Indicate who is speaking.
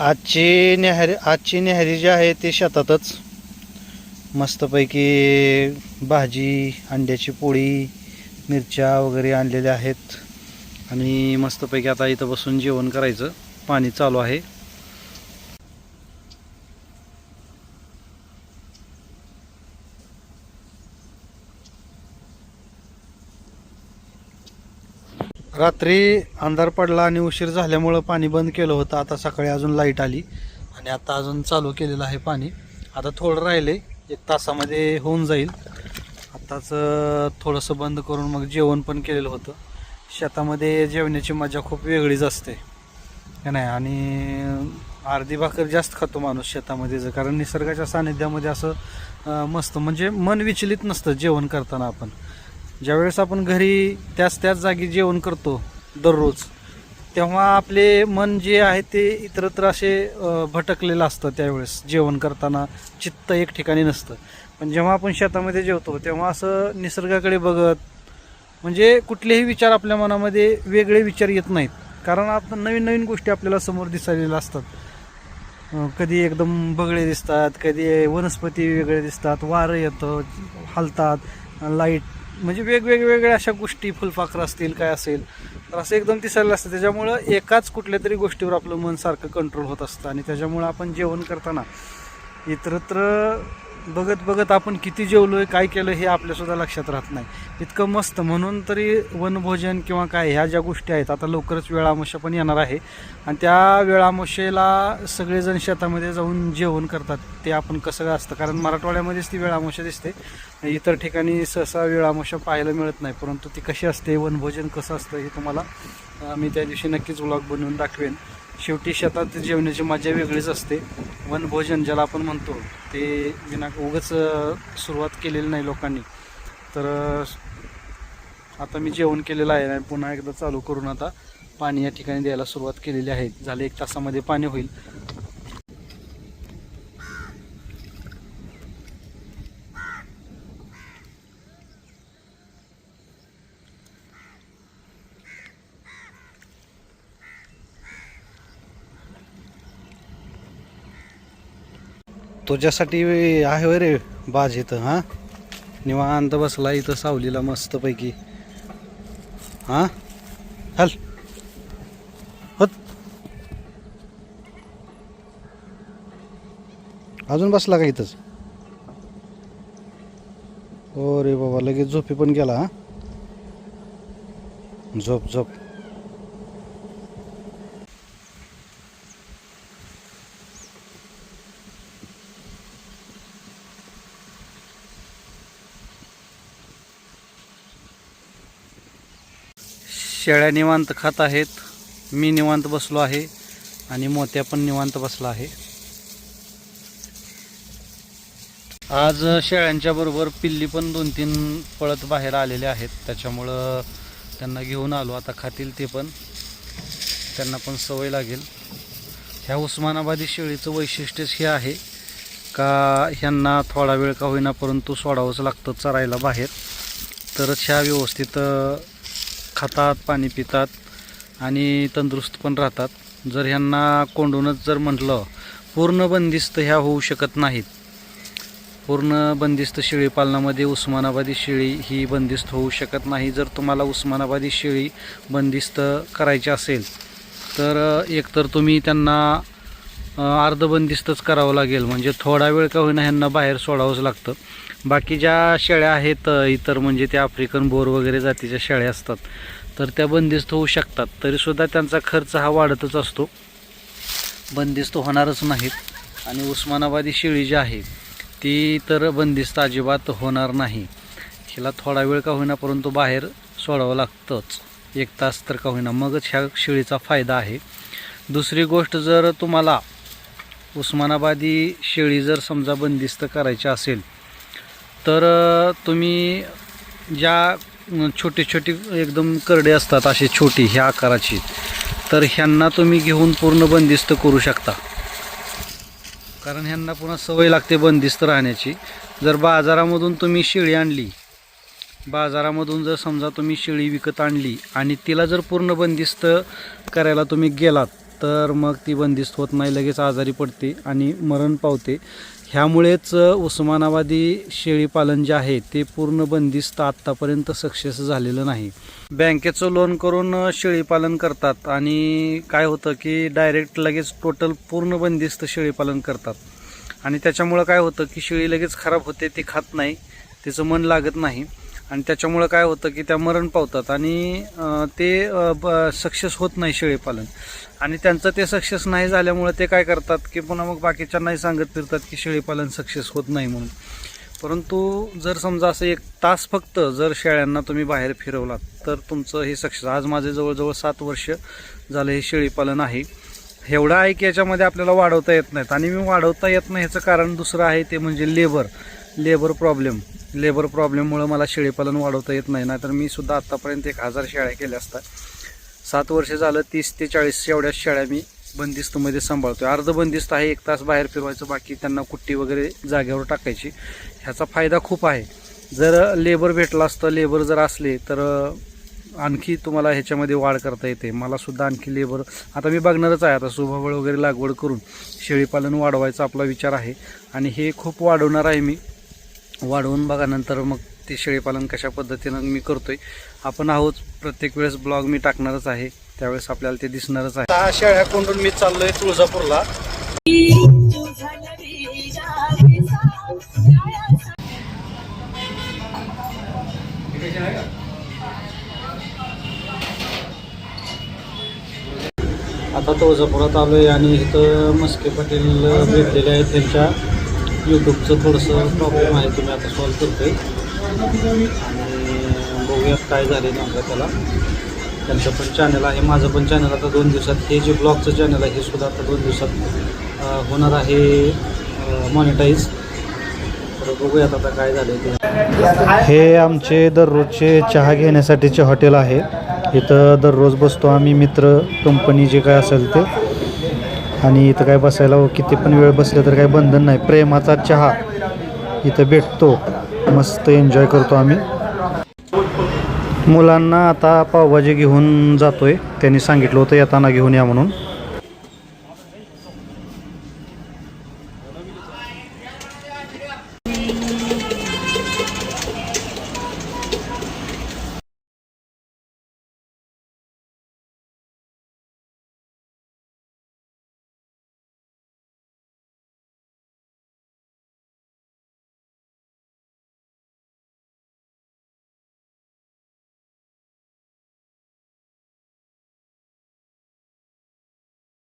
Speaker 1: आजची न्याहारी आजची न्याहारी जी आहे ती शेतातच. मस्तपैकी भाजी अंड्याची पोळी मिरच्या वगैरे आणलेल्या आहेत. आणि मस्तपैकी आता इथं बसून जेवण करायचं. पाणी चालू आहे. रात्री अंधार पडला आणि उशीर झाल्यामुळं पाणी बंद केलं होतं. आता सकाळी अजून लाइट आली आणि आता अजून चालू केलेलं आहे पाणी. आता थोडं राहिले एक तासामध्ये होऊन जाईल. आत्ताच थोडंसं बंद करून मग जेवण पण केलेलं होतं. शेतामध्ये जेवण्याची मजा खूप वेगळीच असते. का नाही आणि अर्धी भाकर जास्त खातो माणूस शेतामध्ये जर कारण निसर्गाच्या सानिध्यामध्ये असं मस्त म्हणजे मन विचलित नसतं जेवण करताना आपण. ज्यावेळेस आपण घरी त्याच त्याच जागी जेवण करतो दररोज तेव्हा आपले मन जे आहे ते इतरत्र असे भटकलेलं असतं त्यावेळेस जेवण करताना. चित्त एक ठिकाणी नसतं. पण जेव्हा आपण शेतामध्ये जेवतो तेव्हा असं निसर्गाकडे बघत म्हणजे कुठलेही विचार आपल्या मनामध्ये वेगळे विचार येत नाहीत. कारण आता नवीन नवीन गोष्टी आपल्याला समोर दिसायलेल्या असतात. कधी एकदम बगळे दिसतात कधी वनस्पती वेगळे दिसतात वारं येतं हलतात लाइट म्हणजे वेगवेगवेगळ्या अशा गोष्टी फुलपाखरं असतील काय असेल तर असं एकदम दिसायला असतं. त्याच्यामुळं एकाच कुठल्या तरी गोष्टीवर आपलं मन सारखं कंट्रोल होत असतं. आणि त्याच्यामुळं आपण जेवण करताना इतरत्र बघत बघत आपण किती जेवलो आहे काय केलं हे आपल्यासुद्धा लक्षात राहत नाही. इतकं मस्त म्हणून तरी वनभोजन किंवा काय ह्या ज्या गोष्टी आहेत आता लवकरच वेळामोशा पण येणार आहे. आणि त्या वेळामोशेला सगळेजण शेतामध्ये जाऊन जेवण करतात ते आपण कसं असतं कारण मराठवाड्यामध्येच ती वेळामोशा दिसते. इतर ठिकाणी सहसा वेळामोशा पाहायला मिळत नाही परंतु ती कशी असते वनभोजन कसं असतं हे तुम्हाला मी त्या दिवशी नक्कीच व्लॉग बनवून दाखवेन. शेवटी शेतात जेवण्याची मजा वेगळीच असते. वनभोजन ज्याला आपण म्हणतो ते विना उगच सुरुवात केलेली नाही लोकांनी. तर आता मी जेवण केलेलं आहे आणि पुन्हा एकदा चालू करून आता पाणी या ठिकाणी द्यायला सुरुवात केलेली आहे. झाले एक तासामध्ये पाणी होईल. तुझ्यासाठी आहे होय रे बाज इथं हां? निवांत बसला इथं सावलीला मस्तपैकी. हां? हल. होत. अजून बसला का इथंच? हो रे बाबा लगेच झोपी पण गेला हा? झोप झोप. शेळ्या निवांत खात आहेत. मी निवांत बसलो आहे आणि मोत्या पण निवांत बसला आहे. आज शेळ्यांच्या बरोबर पिल्ली पण दोन तीन पळत बाहेर आलेले आहेत. त्याच्यामुळं त्यांना घेऊन आलो. आता खातील ते पण. त्यांना पण सवय लागेल. ह्या उस्मानाबादी शेळीचं वैशिष्ट्यच हे आहे का ह्यांना थोडा वेळ का होईना परंतु सोडावंच लागतं चरायला बाहेर. तरच ह्या व्यवस्थित खातात पाणी पितात आणि तंदुरुस्त पण राहतात. जर ह्यांना कोंडूनच जर म्हटलं पूर्ण बंदिस्त ह्या होऊ शकत नाहीत. पूर्ण बंदिस्त शेळी पालनामध्ये उस्मानाबादी शेळी ही बंदिस्त होऊ शकत नाही. जर तुम्हाला उस्मानाबादी शेळी बंदिस्त करायची असेल तर एकतर तुम्ही त्यांना अर्धबंदिस्तच करावं लागेल. म्हणजे थोडा वेळ का होईना ह्यांना बाहेर सोडावंच लागतं. बाकी ज्या शेळ्या आहेत इतर म्हणजे त्या आफ्रिकन बोर वगैरे जातीच्या शेळ्या असतात तर त्या बंदिस्त होऊ शकतात. तरीसुद्धा त्यांचा खर्च हा वाढतच असतो. बंदिस्त होणारच नाहीत. आणि उस्मानाबादी शेळी जी आहे ती तर बंदिस्त अजिबात होणार नाही. हिला थोडा वेळ का होईना परंतु बाहेर सोडावं लागतंच. एक तास तर का होईना. मगच ह्या शेळीचा फायदा आहे. दुसरी गोष्ट जर तुम्हाला उस्मानाबादी शेळी जर समजा बंदिस्त करायची असेल तर तुम्ही ज्या छोटे छोटी छोटी एकदम करडे असतात असे छोटी ह्या आकाराची तर ह्यांना तुम्ही घेऊन पूर्ण बंदिस्त करू शकता. कारण ह्यांना पुन्हा सवय लागते बंदिस्त राहण्याची. जर बाजारामधून तुम्ही शेळी आणली बाजारामधून जर समजा तुम्ही शेळी विकत आणली आणि तिला जर पूर्ण बंदिस्त करायला तुम्ही गेलात तर मग ती बंदिस्त होत नाही लगेच आजारी पडते आणि मरण पावते. ह्यामुळेच उस्मानाबादी शेळीपालन जे आहे ते पूर्ण बंदिस्त आत्तापर्यंत सक्सेस झालेलं नाही. बँकेचं लोन करून शेळीपालन करतात आणि काय होतं की डायरेक्ट लगेच टोटल पूर्ण बंदिस्त शेळीपालन करतात. आणि त्याच्यामुळं काय होतं की शेळी लगेच खराब होते ती खात नाही तिचं मन लागत नाही. आणि त्याच्यामुळं काय होतं की त्या मरण पावतात आणि ते सक्सेस होत नाही शेळीपालन आणि त्यांचं ते सक्सेस नाही झाल्यामुळं ते काय करतात की पुन्हा मग बाकीच्यांनाही सांगत फिरतात की शेळीपालन सक्सेस होत नाही म्हणून. परंतु जर समजा असं एक तास फक्त जर शेळ्यांना तुम्ही बाहेर फिरवलात तर तुमचं हे सक्सेस आज माझे जवळजवळ सात वर्ष झालं हे शेळीपालन आहे. एवढं आहे की याच्यामध्ये आपल्याला वाढवता येत नाहीत. आणि मी वाढवता येत नाही ह्याचं कारण दुसरं आहे ते म्हणजे लेबर लेबर प्रॉब्लेम. लेबर प्रॉब्लेममुळं मला शेळीपालन वाढवता येत नाही. नाहीतर मी सुद्धा आत्तापर्यंत एक हजार शेळ्या केल्या असतात. सात वर्ष झालं तीस ते चाळीस एवढ्या शेळ्या मी बंदिस्तमध्ये सांभाळतोय. अर्ध बंदिस्त आहे एक तास बाहेर फिरवायचं बाकी त्यांना कुट्टी वगैरे जागेवर टाकायची. ह्याचा फायदा खूप आहे. जर लेबर भेटला असतं लेबर जर असले तर आणखी तुम्हाला ह्याच्यामध्ये वाढ करता येते. मला सुद्धा आणखी लेबर आता मी बघणारच आहे. आता सुभावळ वगैरे लागवड करून शेळीपालन वाढवायचा आपला विचार आहे. आणि हे खूप वाढवणार आहे मी. वाढवून बघा नंतर मग ते शेळीपालन कशा पद्धतीनं मी करतोय. आपण आहोत प्रत्येक वेळेस ब्लॉग मी टाकणारच आहे. त्यावेळेस आपल्याला ते दिसणारच आहे. सहा शेळ्या कोंडून मी चाललोय तुळजापूरला. आता तुळजापुरात आलो आहे आणि इथं मस्के पाटील भेटलेले आहेत त्यांच्या. यूट्यूबचं थोडंसं प्रॉब्लेम आहे तुम्ही आता सॉल्व करतोय. आणि बघूयात काय झाले नंतर त्याला. त्यांचं पण चॅनल आहे माझं पण चॅनल आता दोन दिवसात. हे जे ब्लॉगचं चॅनल आहे हे सुद्धा आता दोन दिवसात होणार आहे मॉनिटाईज तर बघूयात आता काय झालं ते. हे आमचे दररोजचे चहा घेण्यासाठीचे हॉटेल आहे. इथं दररोज बसतो आम्ही मित्र कंपनी जे काय असेल ते. आणि इथं काय बसायला हो, किती पण वेळ बसलं तर काही बंधन नाही. प्रेमाचा चहा इथं भेटतो. मस्त एन्जॉय करतो आम्ही. मुलांना आता पावभाजी घेऊन जातोय. त्यांनी सांगितलं होतं येताना घेऊन या म्हणून.